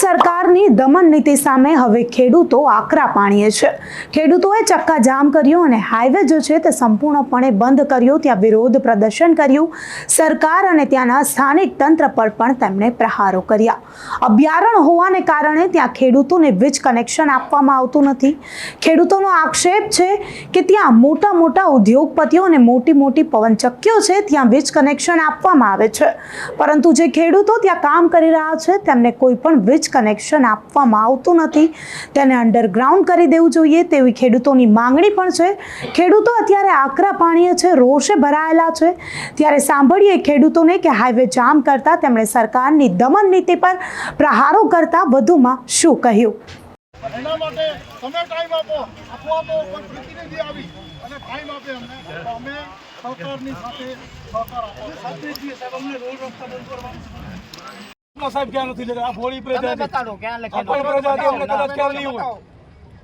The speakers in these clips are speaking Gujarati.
સરકારની દમન નીતિ સામે હવે ખેડૂતો આકરા પાણીએ છે. ખેડૂતોએ ચક્કા જામ કર્યો અને હાઈવે જે છે તે સંપૂર્ણપણે બંધ કર્યો, ત્યાં વિરોધ પ્રદર્શન કર્યું. સરકાર અને ત્યાંના સ્થાનિક તંત્ર પર પણ તેમણે પ્રહારો કર્યા. અભયારણ્ય હોવાને કારણે ત્યાં ખેડૂતોને વીજ કનેક્શન આપવામાં આવતું નથી. ખેડૂતોનો આક્ષેપ છે કે ત્યાં મોટા મોટા ઉદ્યોગપતિઓ અને મોટી મોટી પવનચક્કીઓ છે, ત્યાં વીજ કનેક્શન આપવામાં આવે છે. પરંતુ જે ખેડૂતો ત્યાં કામ કરી રહ્યા છે, તેમને કોઈ પણ વીજ કનેક્શન આપવામાં આવતું નથી. તેને અંડરગ્રાઉન્ડ કરી દેવું જોઈએ તેવી ખેડૂતોની માંગણી પણ છે. ખેડૂતો અત્યારે આકરા પાણીએ છે રોષે ભરાયેલા છે. ત્યારે સાંભળીએ ખેડૂતોને કે હાઈવે જામ કરતા તેમણે સરકારની દમન નીતિ પર પ્રહારો કરતા વધુમાં શું કહ્યું? એના માટે તમે ટાઈમ આપો. આપો આપો પણ પ્રતિનિધિ આવી. અને ટાઈમ આપે અમને. અમે સરકારની સાથે સહકાર આપો. સાથે સાહેબ. અમને રોડ રસ્તા બંધ કરવાનું છે. સાહેબ ક્યાં નથી લખેલું? આ ભોળી પ્રજાતિ. બતાડો ક્યાં અમને કદાચ ખ્યાલ નહીં હોય.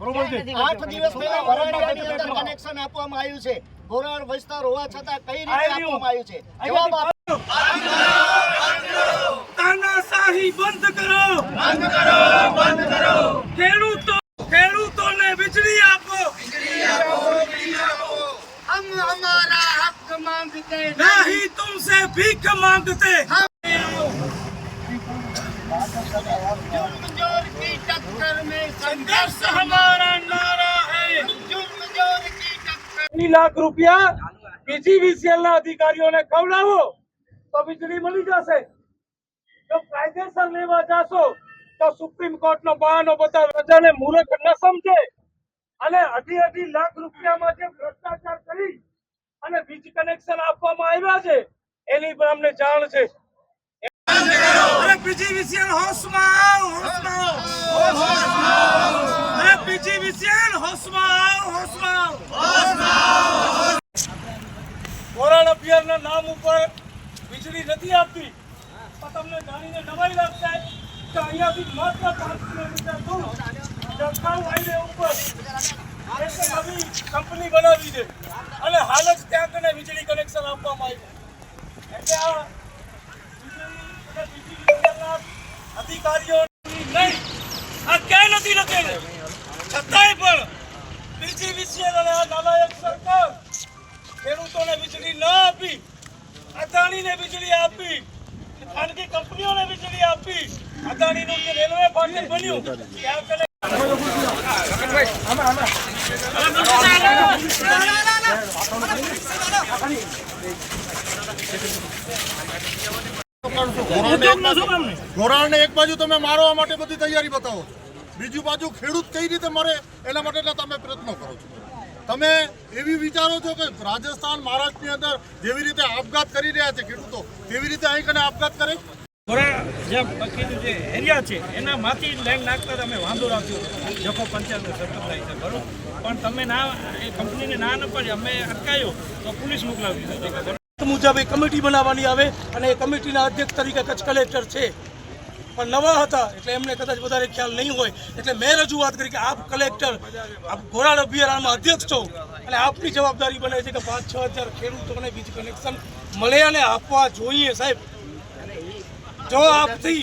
બરોબર છે? આઠ દિવસ પહેલા વરાડિયાની અંદર કનેક્શન આપવામાં આવ્યું છે. ધોરણ વિસ્તાર હોવા છતાં કઈ રીતે આપવામાં આવ્યું છે? જવાબ આપો. તાનાશાહી બંધ કરો. બંધ કરો બંધ કરો. ખેડૂતો ખેડૂતોને વીજળી આપો. હમ હમારા હક માંગતે. નહીં તુમસે ભીખ માંગતે. લાખ રૂપિયા પીજીવીસીએલ ના અધિકારીઓને ખવડાવો તો વીજળી મળી જશે જો કાયદેસર લેવા જાશો તો સુપ્રીમ કોર્ટ નો બહાનો બતાવ પ્રજાને મૂર્ખ ન સમજે અને અઢી અઢી લાખ રૂપિયામાં જે ભ્રષ્ટાચાર કરી અને વીજ કનેક્શન આપવામાં આવ્યા છે, એની પણ અમને જાણ છે. અરે પીજીવીસીએલ હોશમાં આવ હોશમાં આવ અરે પીજીવીસીએલ હોશમાં આવ હોશમાં આવ ધોરણ અભિયાનના નામ ઉપર વીજળી નથી આપતી. પણ તમને જાણીને નવાઈ લાગશે કે અહીંયાથી માત્ર પાંચ કિલોમીટર દૂર જખૌ હાઈવે ઉપર એક નવી કંપની બનાવી છે. અને હાલ જ ત્યાં કને વીજળી કનેક્શન આપવામાં આવ્યું. એટલે આ અધિકારીઓની નહીં આ ક્યાંય નથી લખેલું છતાંય પણ પીજીવીસીએલ અને આ નાલાયક સરકાર ખેડૂતોને વીજળી ન આપી, અદાણીને વીજળી આપી, ખાનગી કંપનીઓને વીજળી આપી, અદાણીનું જે રેલવે ફાટક બન્યું ત્યાં કને? ધોરણને એક બાજુ તમે મારવા માટે બધી તૈયારી બતાવો છો. બીજું બાજુ ખેડૂત કઈ રીતે મરે એના માટેના તમે પ્રયત્નો કરો છો. તમે એવી વિચારો છો કે રાજસ્થાન મહારાષ્ટ્રની અંદર જેવી રીતે આપઘાત કરી રહ્યા છે ખેડૂતો તેવી રીતે અહીં કને આપઘાત કરે? જે બાકીનું જે એરિયા છે એના માંથી લાઈન નાખતા તમે વાંધો રાખ્યો જખો પંચાયત સતત થાય છે બરોબર? પણ તમે ના એ કંપનીને ના ન પડી અમે અટકાયો તો પોલીસ મોકલાવી દીધી. મુજબ એ કમિટી બનાવવાની આવે અને એ કમિટીના અધ્યક્ષ તરીકે કચ્છ કલેક્ટર છે. પણ નવા હતા એટલે એમને કદાચ વધારે ખ્યાલ નહીં હોય. એટલે મેં રજૂઆત કરી કે આપ કલેક્ટર, આપ ઘોરાડ અભિયારણમાં અધ્યક્ષ છો. અને આપની જવાબદારી બને છે કે પાંચ છ હજાર ખેડૂતોને વીજ કનેક્શન મળે અને આપવા જોઈએ સાહેબ. જો આપથી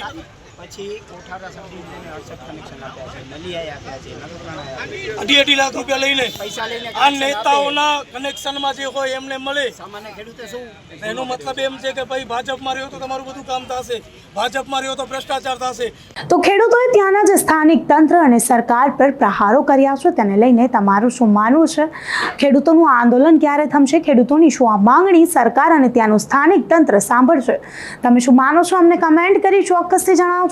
પછી કોઠારા સબડિવિઝને અડસઠ કનેક્શન આપ્યા છે નલિયાએ આપ્યા છે નખત્રાણાએ આપ્યા અઢી અઢી લાખ રૂપિયા લઈને છે પૈસા લઈને આ નેતાઓના કનેક્શનમાં જે હોય એમને મળે. સામાન્ય ખેડૂતે શું? એનો મતલબ એમ છે કે ભાઈ ભાજપમાં રહ્યો તો તમારું બધું કામ થશે. ભાજપમાં રહ્યો તો ભ્રષ્ટાચાર થશે. તો ખેડૂતોએ ત્યાંના જે સ્થાનિક તંત્ર અને સરકાર પર પ્રહારો કર્યા છે તેને લઈને તમારું શું માનવું છે? ખેડૂતોનું આંદોલન ક્યારે થમશે? ખેડૂતોની શું આ માંગણી સરકાર અને ત્યાંનું સ્થાનિક તંત્ર સાંભળશે? તમે શું માનો છો? અમને કમેન્ટ કરી ચોક્કસથી જણાવજો.